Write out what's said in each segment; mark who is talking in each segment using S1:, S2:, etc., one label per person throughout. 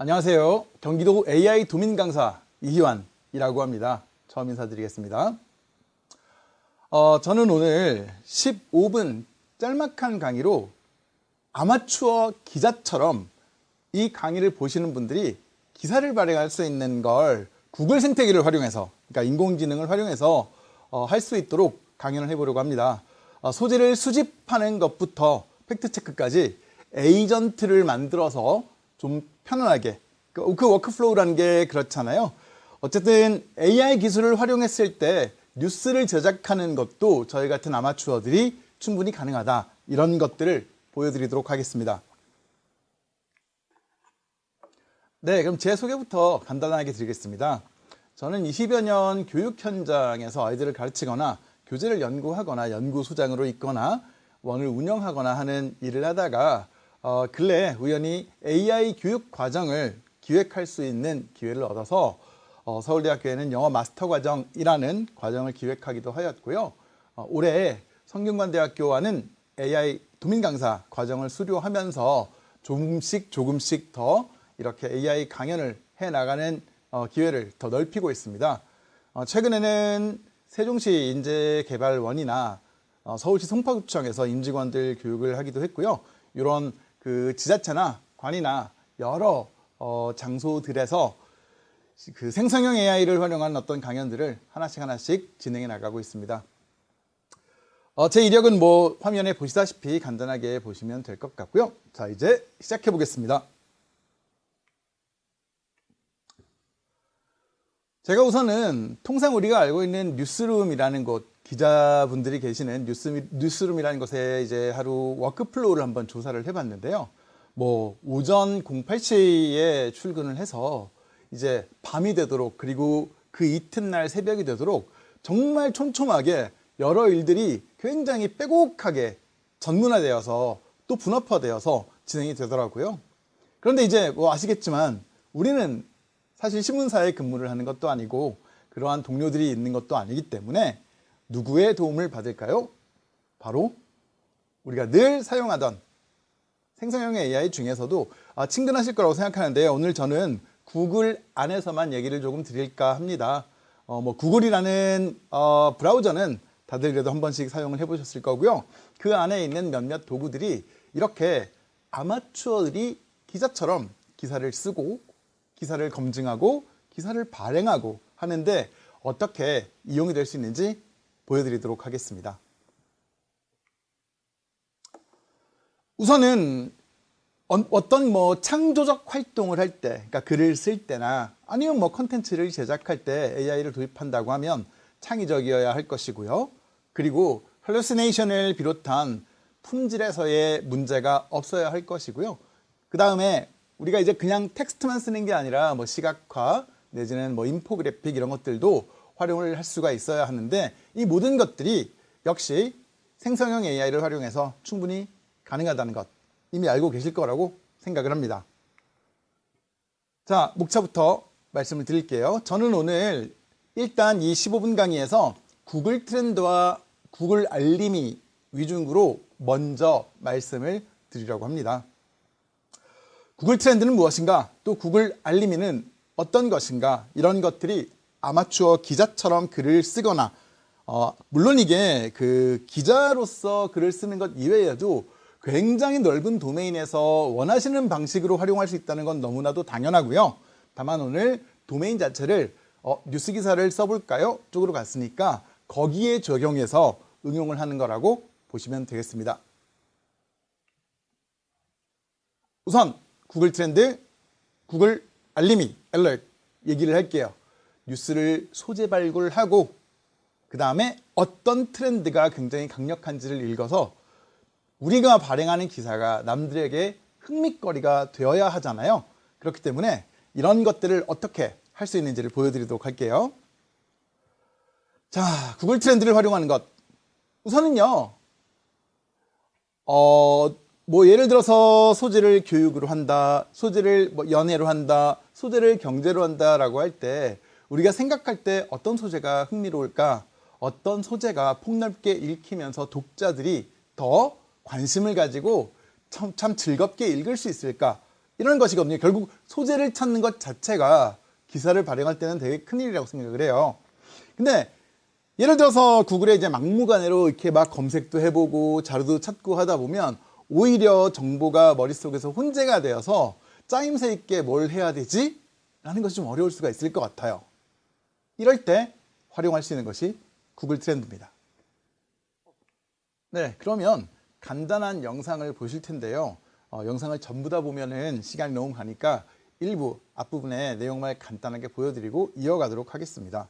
S1: 안녕하세요. 경기도 AI 도민 강사 이희환이라고 합니다. 처음 인사드리겠습니다. 어, 저는 오늘 15분 짤막한 강의로 아마추어 기자처럼 이 강의를 보시는 분들이 기사를 발행할 수 있는 걸 구글 생태계를 활용해서, 그러니까 인공지능을 활용해서 어, 할 수 있도록 강연을 해보려고 합니다. 어, 소재를 수집하는 것부터 팩트체크까지 에이전트를 만들어서 좀 편안하게 그, 그 워크플로우라는 게 그렇잖아요. 어쨌든 AI 기술을 활용했을 때 뉴스를 제작하는 것도 저희 같은 아마추어들이 충분히 가능하다. 이런 것들을 보여드리도록 하겠습니다. 네, 그럼 제 소개부터 간단하게 드리겠습니다. 저는 20여 년 교육 현장에서 아이들을 가르치거나 교재를 연구하거나 연구소장으로 있거나 원을 운영하거나 하는 일을 하다가 어, 근래 우연히 AI 교육 과정을 기획할 수 있는 기회를 얻어서 어, 서울대학교에는 영어 마스터 과정이라는 과정을 기획하기도 하였고요. 어, 올해 성균관대학교와는 AI 도민 강사 과정을 수료하면서 조금씩 조금씩 더 이렇게 AI 강연을 해 나가는 어, 기회를 더 넓히고 있습니다. 어, 최근에는 세종시 인재개발원이나 어, 서울시 송파구청에서 임직원들 교육을 하기도 했고요. 이런 그 지자체나 관이나 여러 어, 장소들에서 그 생성형 AI를 활용한 어떤 강연들을 하나씩 하나씩 진행해 나가고 있습니다. 어, 제 이력은 뭐 화면에 보시다시피 간단하게 보시면 될 것 같고요. 자, 이제 시작해 보겠습니다. 제가 우선은 통상 우리가 알고 있는 뉴스룸이라는 곳, 기자분들이 계시는 뉴스, 뉴스룸이라는 곳에 이제 하루 워크플로우를 한번 조사를 해봤는데요. 뭐, 오전 08시에 출근을 해서 이제 밤이 되도록 그리고 그 이튿날 새벽이 되도록 정말 촘촘하게 여러 일들이 굉장히 빼곡하게 전문화되어서 또 분업화되어서 진행이 되더라고요. 그런데 이제 뭐 아시겠지만 우리는 사실 신문사에 근무를 하는 것도 아니고 그러한 동료들이 있는 것도 아니기 때문에 누구의 도움을 받을까요? 바로 우리가 늘 사용하던 생성형 AI 중에서도 아, 친근하실 거라고 생각하는데요. 오늘 저는 구글 안에서만 얘기를 조금 드릴까 합니다. 어, 뭐 구글이라는 어, 브라우저는 다들 그래도 한 번씩 사용을 해보셨을 거고요. 그 안에 있는 몇몇 도구들이 이렇게 아마추어들이 기자처럼 기사를 쓰고 기사를 검증하고 기사를 발행하고 하는데 어떻게 이용이 될 수 있는지 보여드리도록 하겠습니다. 우선은 어떤 뭐 창조적 활동을 할 때, 그러니까 글을 쓸 때나 아니면 뭐 컨텐츠를 제작할 때 AI를 도입한다고 하면 창의적이어야 할 것이고요. 그리고 헐루시네이션을 비롯한 품질에서의 문제가 없어야 할 것이고요. 그 다음에 우리가 이제 그냥 텍스트만 쓰는 게 아니라 뭐 시각화 내지는 뭐 인포그래픽 이런 것들도 활용을 할 수가 있어야 하는데 이 모든 것들이 역시 생성형 AI를 활용해서 충분히 가능하다는 것 이미 알고 계실 거라고 생각을 합니다. 자, 목차부터 말씀을 드릴게요. 저는 오늘 일단 이 15분 강의에서 구글 트렌드와 구글 알림이 위중으로 먼저 말씀을 드리려고 합니다. 구글 트렌드는 무엇인가? 또 구글 알림이는 어떤 것인가? 이런 것들이 아마추어 기자처럼 글을 쓰거나 어, 물론 이게 그 기자로서 글을 쓰는 것 이외에도 굉장히 넓은 도메인에서 원하시는 방식으로 활용할 수 있다는 건 너무나도 당연하고요. 다만 오늘 도메인 자체를 어, 뉴스 기사를 써볼까요? 쪽으로 갔으니까 거기에 적용해서 응용을 하는 거라고 보시면 되겠습니다. 우선 구글 트렌드, 구글 알림이, 알럿 얘기를 할게요. 뉴스를 소재 발굴하고 그 다음에 어떤 트렌드가 굉장히 강력한지를 읽어서 우리가 발행하는 기사가 남들에게 흥미거리가 되어야 하잖아요. 그렇기 때문에 이런 것들을 어떻게 할 수 있는지를 보여드리도록 할게요. 자, 구글 트렌드를 활용하는 것. 우선은요, 어, 뭐 예를 들어서 소재를 교육으로 한다, 소재를 뭐 연애로 한다, 소재를 경제로 한다라고 할 때 우리가 생각할 때 어떤 소재가 흥미로울까? 어떤 소재가 폭넓게 읽히면서 독자들이 더 관심을 가지고 참, 참 즐겁게 읽을 수 있을까? 이런 것이거든요. 결국 소재를 찾는 것 자체가 기사를 발행할 때는 되게 큰일이라고 생각을 해요. 근데 예를 들어서 구글에 이제 막무가내로 이렇게 막 검색도 해보고 자료도 찾고 하다 보면 오히려 정보가 머릿속에서 혼재가 되어서 짜임새 있게 뭘 해야 되지? 라는 것이 좀 어려울 수가 있을 것 같아요. 이럴 때 활용할 수 있는 것이 구글 트렌드입니다. 네, 그러면 간단한 영상을 보실 텐데요. 어, 영상을 전부 다 보면은 시간이 너무 가니까 일부 앞부분에 내용만 간단하게 보여드리고 이어가도록 하겠습니다.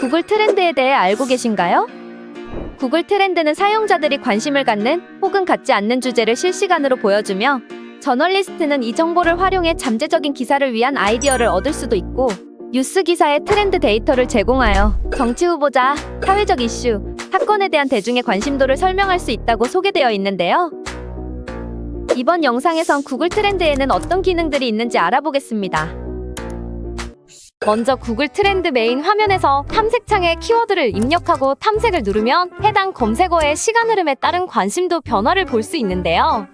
S2: 구글 트렌드에 대해 알고 계신가요? 구글 트렌드는 사용자들이 관심을 갖는 혹은 갖지 않는 주제를 실시간으로 보여주며 저널리스트는 이 정보를 활용해 잠재적인 기사를 위한 아이디어를 얻을 수도 있고 뉴스 기사의 트렌드 데이터를 제공하여 정치 후보자, 사회적 이슈, 사건에 대한 대중의 관심도를 설명할 수 있다고 소개되어 있는데요. 이번 영상에선 구글 트렌드에는 어떤 기능들이 있는지 알아보겠습니다. 먼저 구글 트렌드 메인 화면에서 탐색창에 키워드를 입력하고 탐색을 누르면 해당 검색어의 시간 흐름에 따른 관심도 변화를 볼 수 있는데요.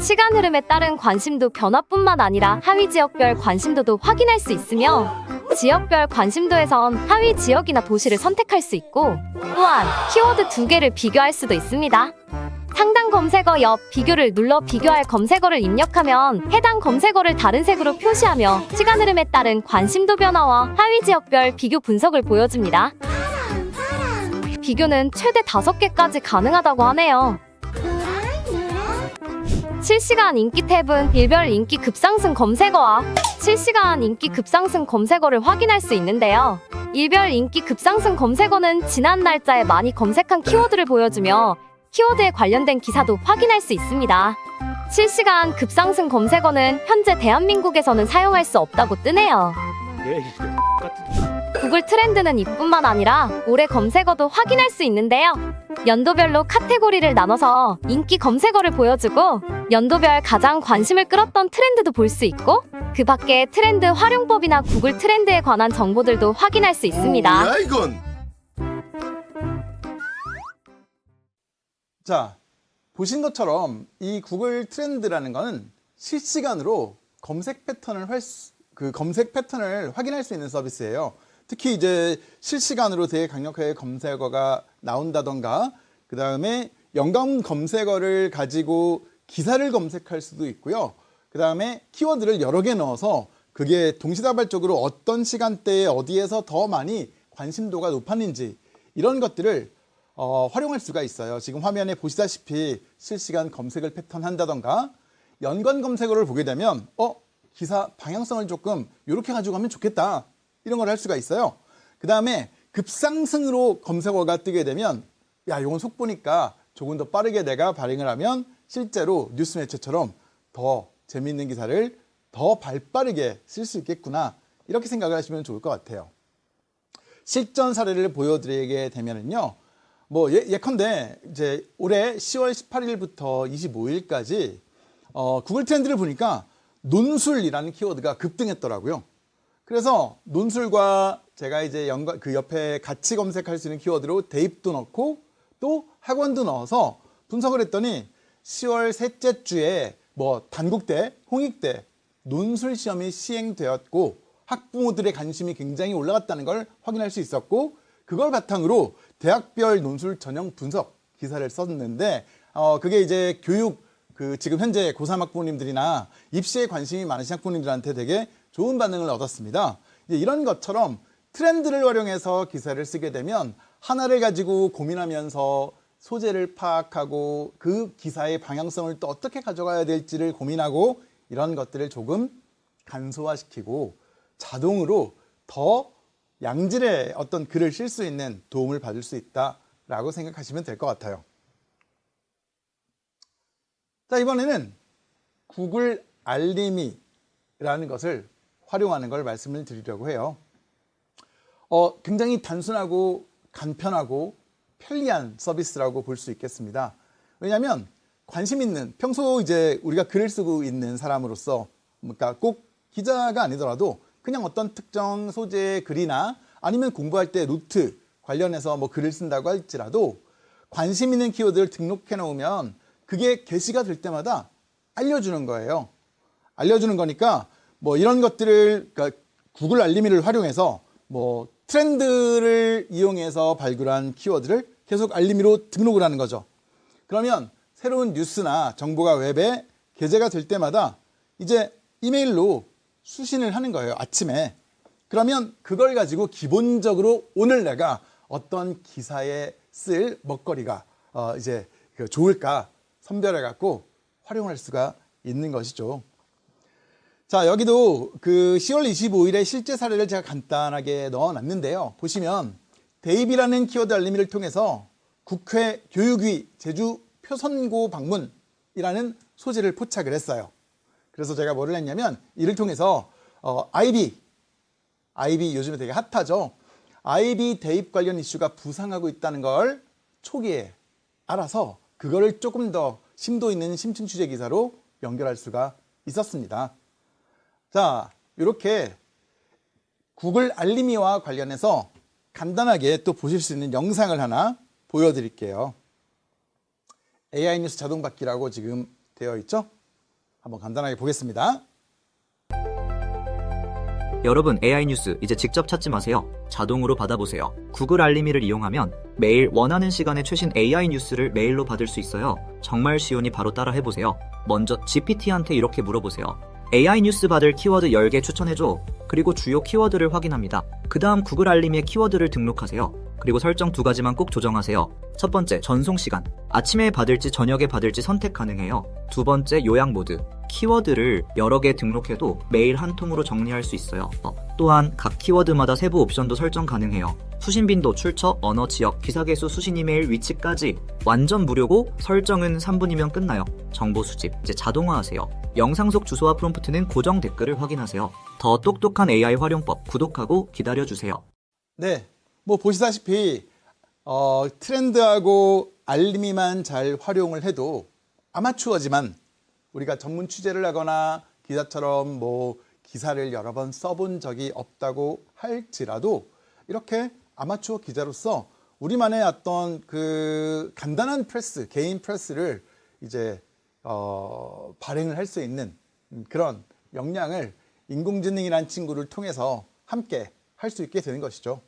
S2: 시간 흐름에 따른 관심도 변화뿐만 아니라 하위 지역별 관심도도 확인할 수 있으며 지역별 관심도에선 하위 지역이나 도시를 선택할 수 있고 또한 키워드 두 개를 비교할 수도 있습니다. 상단 검색어 옆 비교를 눌러 비교할 검색어를 입력하면 해당 검색어를 다른 색으로 표시하며 시간 흐름에 따른 관심도 변화와 하위 지역별 비교 분석을 보여줍니다. 비교는 최대 5개까지 가능하다고 하네요. 실시간 인기 탭은 일별 인기 급상승 검색어와 실시간 인기 급상승 검색어를 확인할 수 있는데요. 일별 인기 급상승 검색어는 지난 날짜에 많이 검색한 키워드를 보여주며 키워드에 관련된 기사도 확인할 수 있습니다. 실시간 급상승 검색어는 현재 대한민국에서는 사용할 수 없다고 뜨네요.
S3: 예, 같은.
S2: 구글 트렌드는 이뿐만 아니라 올해 검색어도 확인할 수 있는데요. 연도별로 카테고리를 나눠서 인기 검색어를 보여주고 연도별 가장 관심을 끌었던 트렌드도 볼 수 있고 그 밖에 트렌드 활용법이나 구글 트렌드에 관한 정보들도 확인할 수 있습니다.
S4: 뭐야 이건?
S1: 자, 보신 것처럼 이 구글 트렌드라는 거는 실시간으로 검색 패턴을 활, 수- 그 검색 패턴을 확인할 수 있는 서비스예요. 특히 이제 실시간으로 되게 강력하게 검색어가 나온다던가, 그 다음에 연관 검색어를 가지고 기사를 검색할 수도 있고요. 그 다음에 키워드를 여러 개 넣어서 그게 동시다발적으로 어떤 시간대에 어디에서 더 많이 관심도가 높았는지 이런 것들을 어, 활용할 수가 있어요. 지금 화면에 보시다시피 실시간 검색을 패턴 한다던가 연관 검색어를 보게 되면 어 기사 방향성을 조금 이렇게 가지고 가면 좋겠다 이런 걸 할 수가 있어요. 그 다음에 급상승으로 검색어가 뜨게 되면 야 이건 속 보니까 조금 더 빠르게 내가 발행을 하면 실제로 뉴스 매체처럼 더 재미있는 기사를 더 발빠르게 쓸 수 있겠구나 이렇게 생각을 하시면 좋을 것 같아요. 실전 사례를 보여드리게 되면은요. 뭐 예, 예컨대 이제 올해 10월 18일부터 25일까지 어, 구글 트렌드를 보니까 논술이라는 키워드가 급등했더라고요. 그래서 논술과 제가 이제 연관 그 옆에 같이 검색할 수 있는 키워드로 대입도 넣고 또 학원도 넣어서 분석을 했더니 10월 셋째 주에 뭐 단국대, 홍익대 논술 시험이 시행되었고 학부모들의 관심이 굉장히 올라갔다는 걸 확인할 수 있었고 그걸 바탕으로 대학별 논술 전형 분석 기사를 썼는데 어 그게 이제 교육 그 지금 현재 고3 학부모님들이나 입시에 관심이 많으신 학부모님들한테 되게 좋은 반응을 얻었습니다. 이런 것처럼 트렌드를 활용해서 기사를 쓰게 되면 하나를 가지고 고민하면서 소재를 파악하고 그 기사의 방향성을 또 어떻게 가져가야 될지를 고민하고 이런 것들을 조금 간소화시키고 자동으로 더 양질의 어떤 글을 쓸 수 있는 도움을 받을 수 있다라고 생각하시면 될 것 같아요. 자, 이번에는 구글 알림이라는 것을 활용하는 걸 말씀을 드리려고 해요. 어, 굉장히 단순하고 간편하고 편리한 서비스라고 볼 수 있겠습니다. 왜냐하면 관심 있는 평소 이제 우리가 글을 쓰고 있는 사람으로서 그러니까 꼭 기자가 아니더라도 그냥 어떤 특정 소재의 글이나 아니면 공부할 때 노트 관련해서 뭐 글을 쓴다고 할지라도 관심 있는 키워드를 등록해 놓으면 그게 게시가 될 때마다 알려주는 거예요. 알려주는 거니까 뭐 이런 것들을 그러니까 구글 알림이를 활용해서 뭐 트렌드를 이용해서 발굴한 키워드를 계속 알림이로 등록을 하는 거죠. 그러면 새로운 뉴스나 정보가 웹에 게재가 될 때마다 이제 이메일로 수신을 하는 거예요. 아침에. 그러면 그걸 가지고 기본적으로 오늘 내가 어떤 기사에 쓸 먹거리가 어 이제 그 좋을까 선별해 갖고 활용할 수가 있는 것이죠. 자, 여기도 그 10월 25일에 실제 사례를 제가 간단하게 넣어 놨는데요. 보시면 대입이라는 키워드 알림이를 통해서 국회 교육위 제주 표선고 방문이라는 소재를 포착을 했어요. 그래서 제가 뭐를 했냐면 이를 통해서 어, IB, IB 요즘에 되게 핫하죠. IB 대입 관련 이슈가 부상하고 있다는 걸 초기에 알아서 그거를 조금 더 심도 있는 심층 취재 기사로 연결할 수가 있었습니다. 자, 이렇게 구글 알림이와 관련해서 간단하게 또 보실 수 있는 영상을 하나 보여드릴게요. AI 뉴스 자동 받기라고 지금 되어 있죠? 한번 간단하게 보겠습니다.
S4: 여러분 AI 뉴스 이제 직접 찾지 마세요. 자동으로 받아보세요. 구글 알림이를 이용하면 매일 원하는 시간에 최신 AI 뉴스를 메일로 받을 수 있어요. 정말 쉬우니 바로 따라 해보세요. 먼저 GPT한테 이렇게 물어보세요. AI 뉴스 받을 키워드 10개 추천해줘. 그리고 주요 키워드를 확인합니다. 그 다음 구글 알림에 키워드를 등록하세요. 그리고 설정 두 가지만 꼭 조정하세요. 첫 번째, 전송 시간. 아침에 받을지 저녁에 받을지 선택 가능해요. 두 번째, 요약 모드. 키워드를 여러 개 등록해도 메일 한 통으로 정리할 수 있어요. 어, 또한 각 키워드마다 세부 옵션도 설정 가능해요. 수신 빈도, 출처, 언어, 지역, 기사 개수, 수신 이메일, 위치까지 완전 무료고 설정은 3분이면 끝나요. 정보 수집 이제 자동화하세요. 영상 속 주소와 프롬프트는 고정 댓글을 확인하세요. 더 똑똑한 AI 활용법 구독하고 기다려주세요.
S1: 네, 뭐 보시다시피 어, 트렌드하고 알림이만 잘 활용을 해도 아마추어지만 우리가 전문 취재를 하거나 기자처럼 뭐 기사를 여러 번 써본 적이 없다고 할지라도 이렇게 아마추어 기자로서 우리만의 어떤 그 간단한 프레스, 개인 프레스를 이제 어, 발행을 할 수 있는 그런 역량을 인공지능이라는 친구를 통해서 함께 할 수 있게 되는 것이죠.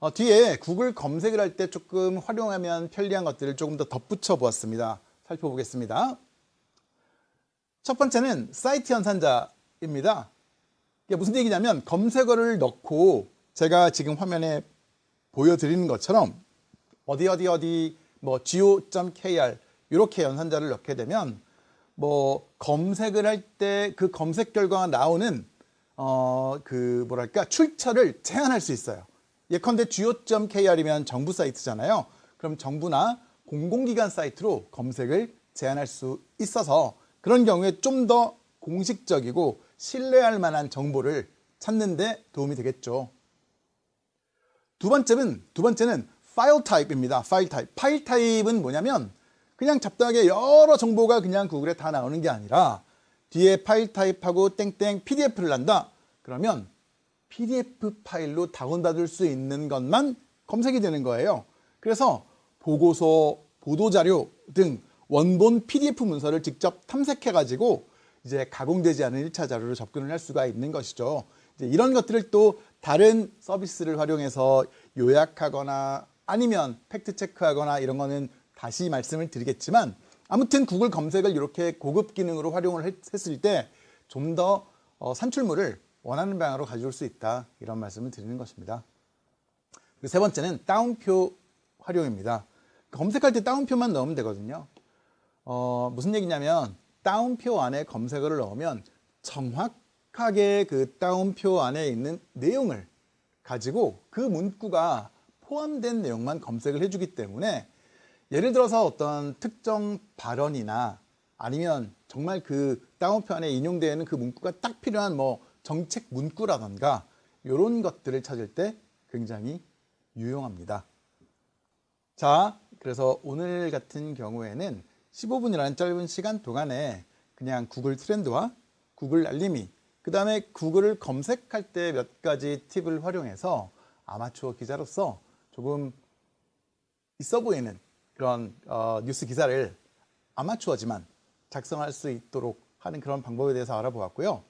S1: 어, 뒤에 구글 검색을 할 때 조금 활용하면 편리한 것들을 조금 더 덧붙여 보았습니다. 살펴보겠습니다. 첫 번째는 사이트 연산자입니다. 이게 무슨 얘기냐면 검색어를 넣고 제가 지금 화면에 보여드리는 것처럼 어디 어디 어디 뭐 go.kr 이렇게 연산자를 넣게 되면 뭐 검색을 할 때 그 검색 결과가 나오는 어 그 뭐랄까 출처를 제한할 수 있어요. 예컨대 go.kr이면 정부 사이트잖아요. 그럼 정부나 공공기관 사이트로 검색을 제한할 수 있어서 그런 경우에 좀 더 공식적이고 신뢰할 만한 정보를 찾는 데 도움이 되겠죠. 두 번째는 두 번째는 파일 타입입니다. 파일 타입. 파일 타입은 뭐냐면 그냥 잡다하게 여러 정보가 그냥 구글에 다 나오는 게 아니라 뒤에 파일 타입하고 땡땡 PDF를 한다. 그러면 PDF 파일로 다운받을 수 있는 것만 검색이 되는 거예요. 그래서 보고서, 보도자료 등 원본 PDF 문서를 직접 탐색해 가지고 이제 가공되지 않은 1차 자료로 접근을 할 수가 있는 것이죠. 이런 것들을 또 다른 서비스를 활용해서 요약하거나 아니면 팩트 체크하거나 이런 거는 다시 말씀을 드리겠지만 아무튼 구글 검색을 이렇게 고급 기능으로 활용을 했- 했을 때 좀더 어, 산출물을 원하는 방향으로 가져올 수 있다 이런 말씀을 드리는 것입니다. 세 번째는 다운표 활용입니다. 검색할 때 다운표만 넣으면 되거든요. 어, 무슨 얘기냐면 다운표 안에 검색어를 넣으면 정확 하게 그 다운표 안에 있는 내용을 가지고 그 문구가 포함된 내용만 검색을 해주기 때문에 예를 들어서 어떤 특정 발언이나 아니면 정말 그 다운표 안에 인용되어 있는 그 문구가 딱 필요한 뭐 정책 문구라던가 이런 것들을 찾을 때 굉장히 유용합니다. 자, 그래서 오늘 같은 경우에는 15분이라는 짧은 시간 동안에 그냥 구글 트렌드와 구글 알림이, 그 다음에 구글을 검색할 때 몇 가지 팁을 활용해서 아마추어 기자로서 조금 있어 보이는 그런 어, 뉴스 기사를 아마추어지만 작성할 수 있도록 하는 그런 방법에 대해서 알아보았고요.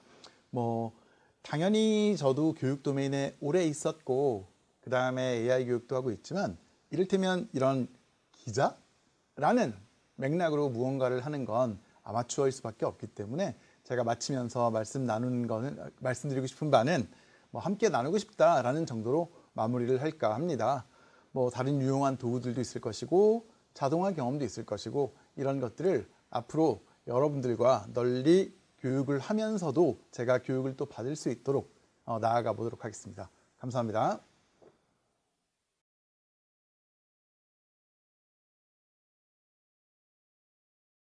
S1: 뭐 당연히 저도 교육 도메인에 오래 있었고 그 다음에 AI 교육도 하고 있지만 이를테면 이런 기자라는 맥락으로 무언가를 하는 건 아마추어일 수밖에 없기 때문에 제가 마치면서 말씀 나눈 거는 말씀드리고 싶은 바는 뭐 함께 나누고 싶다라는 정도로 마무리를 할까 합니다. 뭐 다른 유용한 도구들도 있을 것이고 자동화 경험도 있을 것이고 이런 것들을 앞으로 여러분들과 널리 교육을 하면서도 제가 교육을 또 받을 수 있도록 어, 나아가 보도록 하겠습니다. 감사합니다.